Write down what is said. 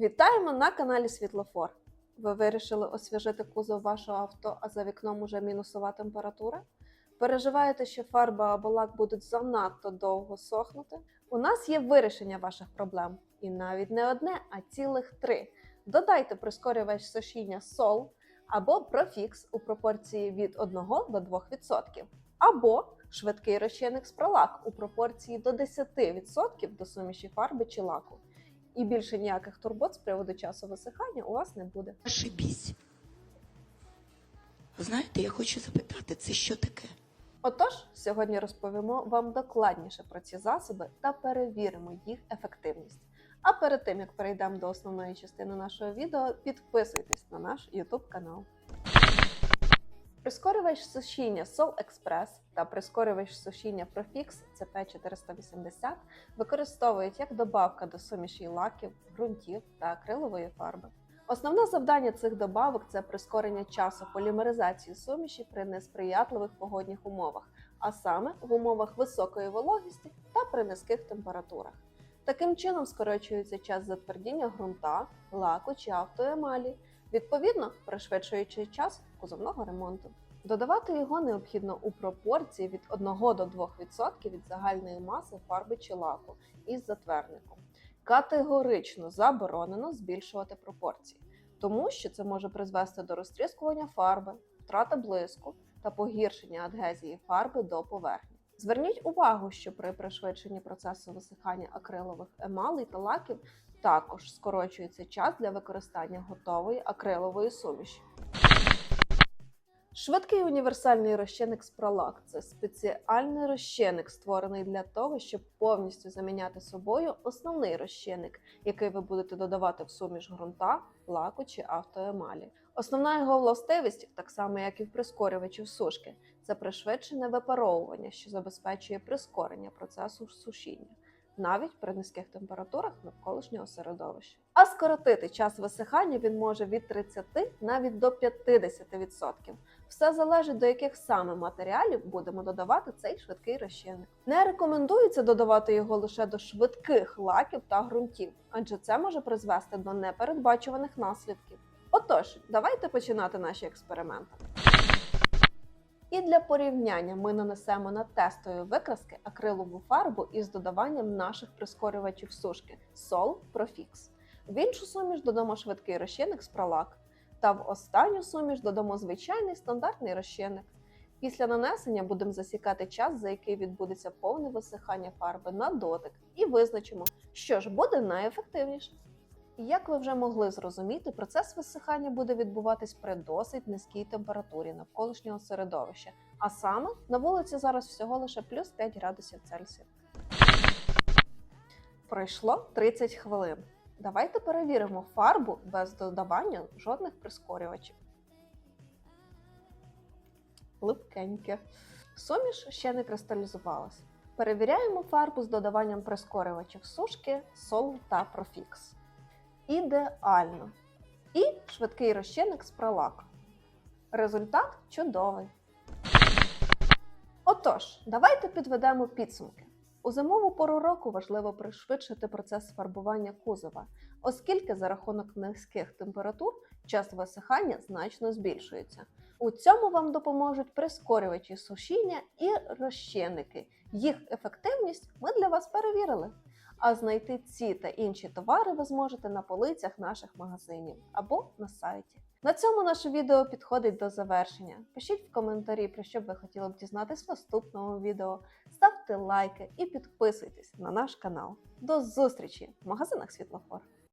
Вітаємо на каналі Світлофор. Ви вирішили освіжити кузов вашого авто, а за вікном уже мінусова температура? Переживаєте, що фарба або лак будуть занадто довго сохнути? У нас є вирішення ваших проблем. І навіть не одне, а цілих три. Додайте прискорювач сушіння Sol або Profix у пропорції від 1 до 2%, або швидкий розчинник з пролак у пропорції до 10% до суміші фарби чи лаку. І більше ніяких турбот з приводу часу висихання у вас не буде. Ошибісь. Знаєте, я хочу запитати, це що таке? Отож, сьогодні розповімо вам докладніше про ці засоби та перевіримо їх ефективність. А перед тим як перейдемо до основної частини нашого відео, підписуйтесь на наш YouTube канал. Прискорювач сушіння Sol Express та прискорювач сушіння Profix CP480 використовують як добавка до суміші лаків, ґрунтів та акрилової фарби. Основне завдання цих добавок це прискорення часу полімеризації суміші при несприятливих погодних умовах, а саме в умовах високої вологості та при низьких температурах. Таким чином скорочується час затвердіння ґрунта, лаку чи автоемалі, відповідно пришвидшуючи час кузовного ремонту. Додавати його необхідно у пропорції від 1 до 2% від загальної маси фарби чи лаку із затвердником. Категорично заборонено збільшувати пропорції, тому що це може призвести до розтріскування фарби, втрати блиску та погіршення адгезії фарби до поверхні. Зверніть увагу, що при пришвидшенні процесу висихання акрилових емалей та лаків також скорочується час для використання готової акрилової суміші. Швидкий універсальний розчинник пролак це спеціальний розчинник, створений для того, щоб повністю заміняти собою основний розчинник, який ви будете додавати в суміш ґрунта, лаку чи автоемалі. Основна його властивість, так само як і в прискорювачів сушки, це пришвидшене випаровування, що забезпечує прискорення процесу сушіння. Навіть при низьких температурах навколишнього середовища. А скоротити час висихання він може від 30 навіть до 50%. Все залежить до яких саме матеріалів будемо додавати цей швидкий розчинник. Не рекомендується додавати його лише до швидких лаків та ґрунтів, адже це може призвести до непередбачуваних наслідків. Отож, давайте починати наші експерименти. І для порівняння ми нанесемо на тестові викраски акрилову фарбу із додаванням наших прискорювачів сушки Sol Profix. В іншу суміш додамо швидкий розчинник з пролак. Та в останню суміш додамо звичайний стандартний розчинник. Після нанесення будемо засікати час, за який відбудеться повне висихання фарби на дотик, і визначимо, що ж буде найефективніше. Як ви вже могли зрозуміти, процес висихання буде відбуватись при досить низькій температурі навколишнього середовища, а саме на вулиці зараз всього лише плюс 5 градусів Цельсія. Пройшло 30 хвилин. Давайте перевіримо фарбу без додавання жодних прискорювачів. Липкеньке. Суміш ще не кристалізувалась. Перевіряємо фарбу з додаванням прискорювачів сушки, Sol та Profix. Ідеально. І швидкий розчинник з пролак. Результат чудовий. Отож, давайте підведемо підсумки. У зимову пору року важливо пришвидшити процес фарбування кузова, оскільки за рахунок низьких температур час висихання значно збільшується. У цьому вам допоможуть прискорювачі сушіння і розчинники. Їх ефективність ми для вас перевірили. А знайти ці та інші товари ви зможете на полицях наших магазинів або на сайті. На цьому наше відео підходить до завершення. Пишіть в коментарі, про що б ви хотіли б дізнатись в наступному відео. Ставте лайки і підписуйтесь на наш канал. До зустрічі в магазинах Світлофор.